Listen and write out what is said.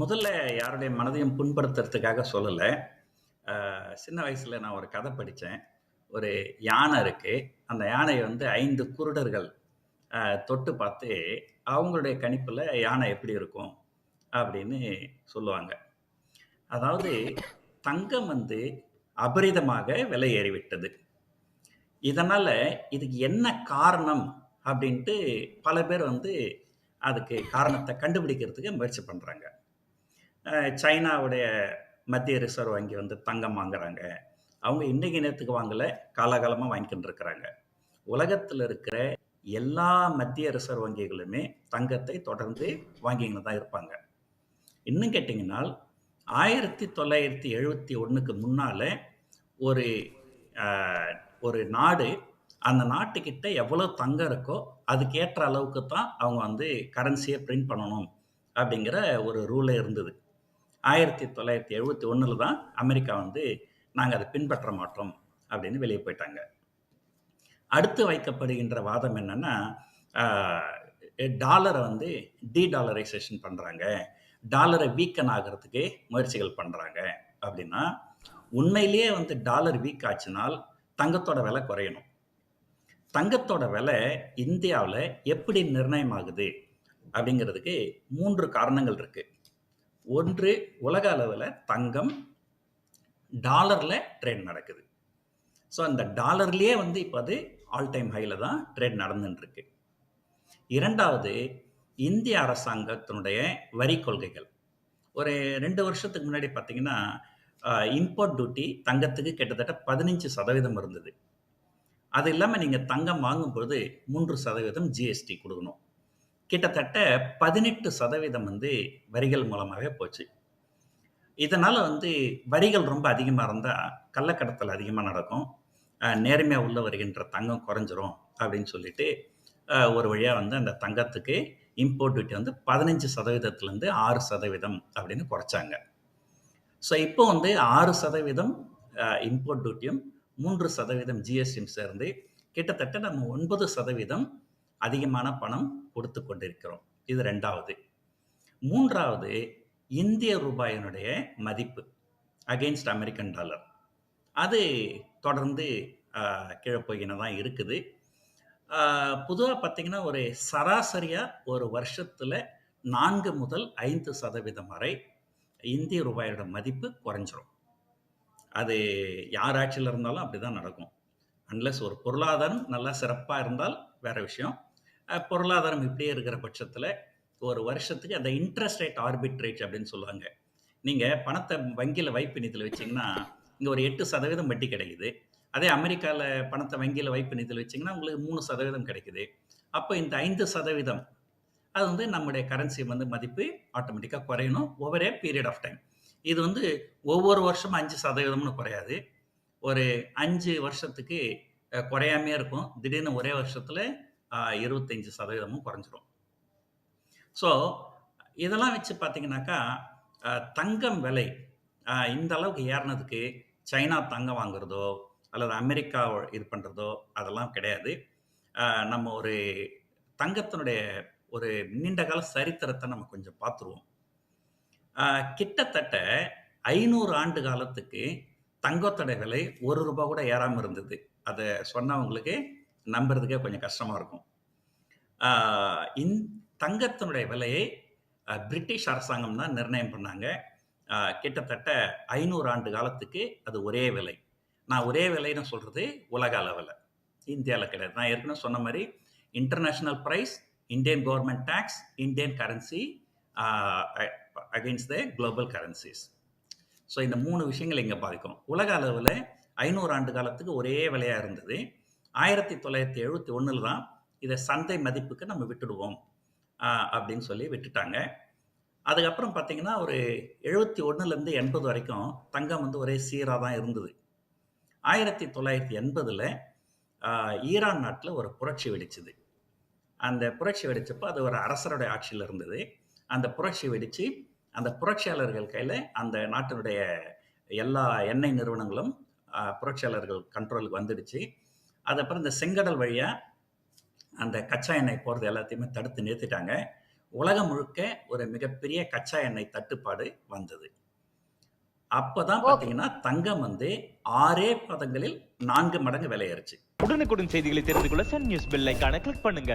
முதல்ல யாருடைய மனதையும் புண்படுத்துறதுக்காக சொல்லலை சின்ன வயசில் நான் ஒரு கதை படித்தேன் ஒரு யானை இருக்குது அந்த யானையை வந்து ஐந்து குருடர்கள் தொட்டு பார்த்து, அவங்களுடைய கணிப்பில் யானை எப்படி இருக்கும்? அப்படின்னு சொல்லுவாங்க. அதாவது தங்கம் வந்து அபரிதமாக விலை ஏறிவிட்டது. இதனால் இதுக்கு என்ன காரணம்? அப்படின்ட்டு பல பேர் வந்து அதுக்கு காரணத்தை கண்டுபிடிக்கிறதுக்கு முயற்சி பண்ணுறாங்க சைனாவுடைய மத்திய ரிசர்வ் வங்கி வந்து தங்கம் வாங்குறாங்க. அவங்க இன்னைக்கு நேரத்துக்கு வாங்கலை காலகாலமாக வாங்கிக்கிட்டு இருக்கிறாங்க. உலகத்தில் இருக்கிற எல்லா மத்திய ரிசர்வ் வங்கிகளுமே தங்கத்தை தொடர்ந்து வாங்கிக்கின்னு தான் இருப்பாங்க. இன்னும் கேட்டிங்கன்னால் ஆயிரத்தி தொள்ளாயிரத்தி எழுபத்தி ஒன்றுக்கு முன்னால் ஒரு ஒரு நாடு, அந்த நாட்டுக்கிட்ட எவ்வளோ தங்கம் இருக்கோ, அதுக்கேற்ற அளவுக்கு தான் அவங்க வந்து கரன்சியை பிரிண்ட் பண்ணணும் அப்படிங்கிற ஒரு ரூலே இருந்தது. 1971ல தான் அமெரிக்கா வந்து, நாங்கள் அதை பின்பற்ற மாட்டோம் அப்படின்னு வெளியே போயிட்டாங்க. அடுத்து வைக்கப்படுகின்ற வாதம் என்னன்னா, டாலரை வந்து டி டாலரைசேஷன் பண்ணுறாங்க டாலரை வீக்கன் ஆகிறதுக்கு முயற்சிகள் பண்ணுறாங்க அப்படின்னா, உண்மையிலேயே வந்து டாலர் வீக் ஆச்சுனால், தங்கத்தோட விலை குறையணும். தங்கத்தோட விலை இந்தியாவில் எப்படி நிர்ணயம் ஆகுது? அப்படிங்கிறதுக்கு மூன்று காரணங்கள் இருக்கு. ஒன்று உலக அளவில் தங்கம் டாலரில் ட்ரேட் நடக்குது. ஸோ அந்த டாலர்லேயே வந்து இப்போ அது ஆல் டைம் ஹையில் தான் ட்ரேட் நடந்துன்னு இருக்கு. 2வது இந்திய அரசாங்கத்தினுடைய வரி கொள்கைகள். ஒரு ரெண்டு வருஷத்துக்கு முன்னாடி பார்த்தீங்கன்னா, இம்போர்ட் டியூட்டி தங்கத்துக்கு கிட்டத்தட்ட 15% இருந்தது. அது இல்லாமல் நீங்கள் தங்கம் வாங்கும்போது மூன்று சதவீதம் ஜிஎஸ்டி கொடுக்கணும் கிட்டத்தட்ட 18% வந்து வரிகள் மூலமாகவே போச்சு. இதனால் வந்து வரிகள் ரொம்ப அதிகமாக இருந்தால் கள்ளக்கடத்தல் அதிகமாக நடக்கும். நேர்மையாக உள்ள வருகின்ற தங்கம் குறைஞ்சிரும் அப்படின்னு சொல்லிட்டு, ஒரு வழியாக வந்து அந்த தங்கத்துக்கு இம்போர்ட் டியூட்டி வந்து பதினஞ்சு சதவீதத்துலேருந்து ஆறு சதவீதம் அப்படின்னு குறைச்சாங்க. ஸோ இப்போ வந்து ஆறு சதவீதம் இம்போர்ட் டியூட்டியும், மூன்று சதவீதம் ஜிஎஸ்டியும் சேர்ந்து கிட்டத்தட்ட நம்ம ஒன்பது சதவீதம் அதிகமான பணம் கொடுத்து கொண்டிருக்கிறோம். இது 2வது. 3வது இந்திய ரூபாயினுடைய மதிப்பு அகைன்ஸ்ட் அமெரிக்கன் டாலர். அது தொடர்ந்து கீழே கீழ தான் இருக்குது. பொதுவாக பார்த்திங்கன்னா பார்த்தீங்கன்னா, ஒரு சராசரியாக ஒரு வருஷத்தில் நான்கு முதல் ஐந்து சதவீதம் வரை இந்திய ரூபாயோட மதிப்பு குறைஞ்சிரும். அது யார் ஆட்சியில் இருந்தாலும் அப்படி தான் நடக்கும். அன்லெஸ் ஒரு பொருளாதாரம் நல்லா சிறப்பாக இருந்தால் வேற விஷயம். பொருளாதாரம் இப்படியே இருக்கிற பட்சத்தில் ஒரு வருஷத்துக்கு அந்த இன்ட்ரெஸ்ட் ரேட் ஆர்பிட்ரேட் அப்படின்னு சொல்லுவாங்க. நீங்கள் பணத்தை வங்கியில் வைப்பு நிதியில் வச்சீங்கன்னா, இங்கே ஒரு எட்டு சதவீதம் வட்டி கிடைக்குது. அதே அமெரிக்காவில் பணத்தை வங்கியில் வைப்பு நிதியில் வச்சிங்கன்னா உங்களுக்கு மூணு சதவீதம் கிடைக்குது. அப்போ இந்த ஐந்து சதவீதம் அது வந்து நம்முடைய கரன்சி வந்து மதிப்பு ஆட்டோமேட்டிக்காக குறையணும் ஓவர் பீரியட் ஆஃப் டைம். இது வந்து ஒவ்வொரு வருஷமும் அஞ்சு சதவீதம்னு குறையாது. ஒரு அஞ்சு வருஷத்துக்கு குறையாமே இருக்கும். திடீர்னு ஒரே வருஷத்தில் இருபத்தஞ்சி சதவீதமும் குறைஞ்சிரும். ஸோ இதெல்லாம் வச்சு பார்த்தீங்கன்னாக்கா, தங்கம் விலை இந்த அளவுக்கு ஏறினதுக்கு சைனா தங்கம் வாங்குறதோ, அல்லது அமெரிக்கா இது பண்ணுறதோ அதெல்லாம் கிடையாது. நம்ம ஒரு தங்கத்தினுடைய ஒரு நீண்ட கால சரித்திரத்தை நம்ம கொஞ்சம் பார்த்துருவோம். கிட்டத்தட்ட 500 ஆண்டு காலத்துக்கு தங்கத்தோட விலை ஒரு ரூபா கூட ஏறாம இருந்தது. அத சொன்னா உங்களுக்கு நம்புறதுக்கே கொஞ்சம் கஷ்டமா இருக்கும். ஆ இந் தங்கத்தினுடைய விலையை அ பிரிட்டிஷ் அரசாங்கம் தான் நிர்ணயம் பண்ணாங்க. கிட்டத்தட்ட 500 ஆண்டு காலத்துக்கு அது ஒரே விலை. நான் ஒரே விலைன்னு சொல்றது உலக அளவுல. இந்தியால கிடையாது. நான் ஏற்கனவே சொன்ன மாரி international price, Indian government tax, Indian currency uh against the global currencies. So இந்த மூணு விஷயங்கள் இங்கே பாதிக்கும். உலக அளவில் ஐநூறு ஆண்டு காலத்துக்கு ஒரே விலையாக இருந்தது. 1971ல தான் இதை சந்தை மதிப்புக்கு நம்ம விட்டுடுவோம். அப்படின்னு சொல்லி விட்டுட்டாங்க. அதுக்கப்புறம் பார்த்தீங்கன்னா, ஒரு 71லேருந்து 80 வரைக்கும் தங்கம் வந்து ஒரே சீராக தான் இருந்தது. ஆயிரத்தி தொள்ளாயிரத்தி எண்பதில் ஈரான் நாட்டில் ஒரு புரட்சி வெடிச்சுது அந்த புரட்சி வெடித்தப்போ அது ஒரு அரசருடைய ஆட்சியில் இருந்தது. அந்த புரட்சி வெடிச்சு, அந்த புரட்சியாளர்கள் கையில அந்த நாட்டினுடைய எல்லா எண்ணெய் நிறுவனங்களும் புரட்சியாளர்கள் கண்ட்ரோலுக்கு வந்துடுச்சு. அதுக்கப்புறம் இந்த செங்கடல் வழியா அந்த கச்சா எண்ணெய் போறது எல்லாத்தையுமே தடுத்து நிறுத்திட்டாங்க. உலகம் முழுக்க ஒரு மிகப்பெரிய கச்சா எண்ணெய் தட்டுப்பாடு வந்தது. அப்பதான் ஓகே. பார்த்தீங்கன்னா, தங்கம் வந்து 6 மாதங்களில் 4 மடங்கு விலை ஏறுச்சு. உடனுக்குடன் செய்திகளை தெரிந்து கொள்ள சன் நியூஸ் பெல் ஐகானை கிளிக் பண்ணுங்க